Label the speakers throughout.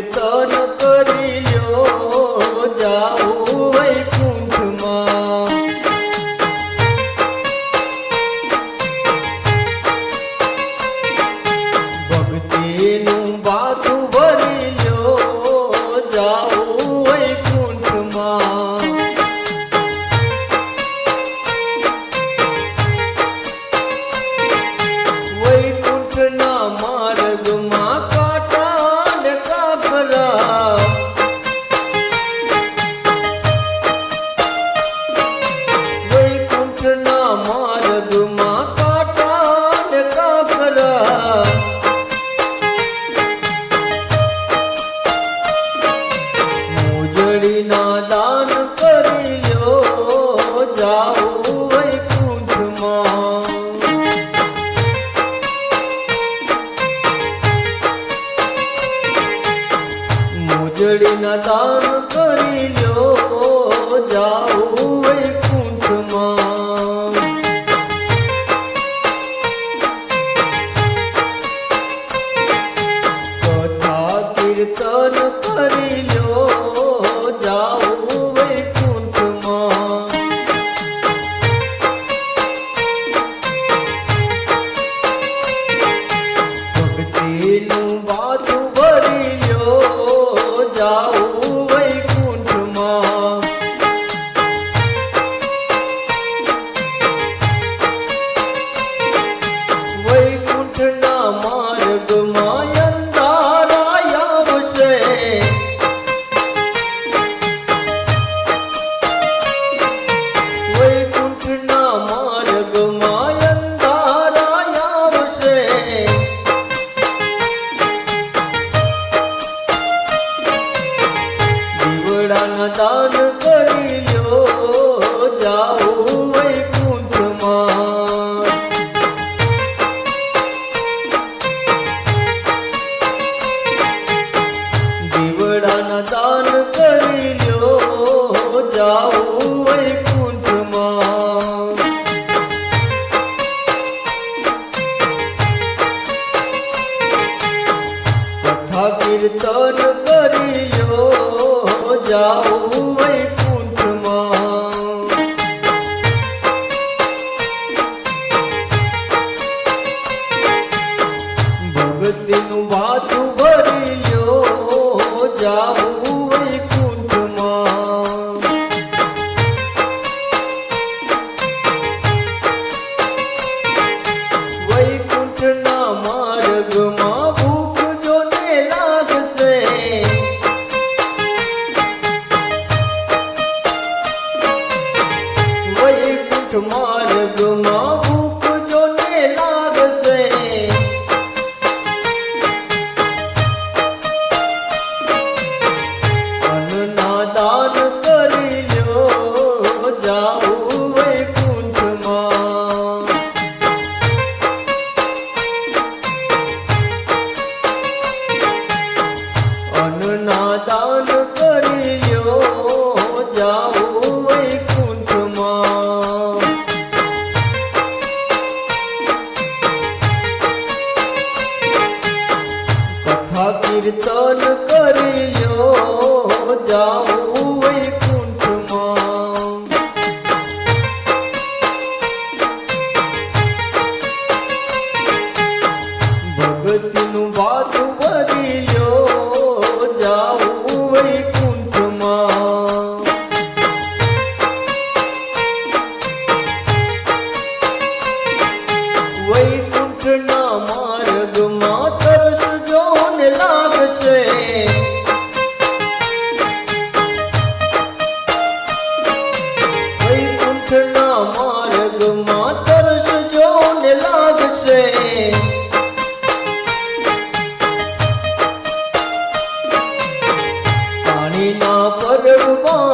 Speaker 1: કીર્તન કરી લ્યો જાઉં વૈકુંઠમાં. ભક્તિનું 야. जाओ ચિંતન કરી લો જાઉં.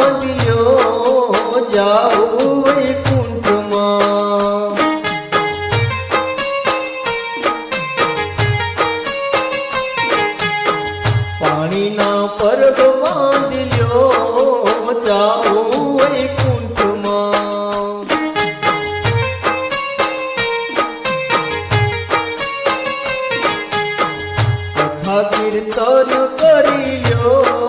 Speaker 1: માંડ્યો જાઉં વૈકુંઠમાં પાણીના પરબ બાંધ્યો જાઉં વૈકુંઠમાં કથા કીર્તન કરી લ્યો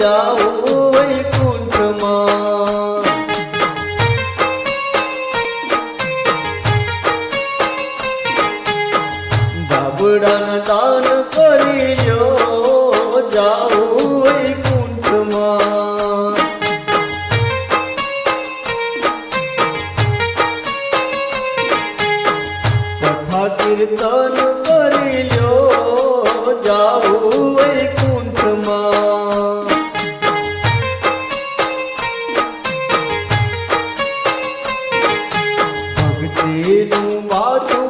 Speaker 1: જાઉં વૈકુંઠમાં ધાબડાન દાન કરી લો જાઉં વૈકુંઠમાં કથા કીર્તન કરી લો જાઉં વૈકુંઠ ભક્તિનું માથું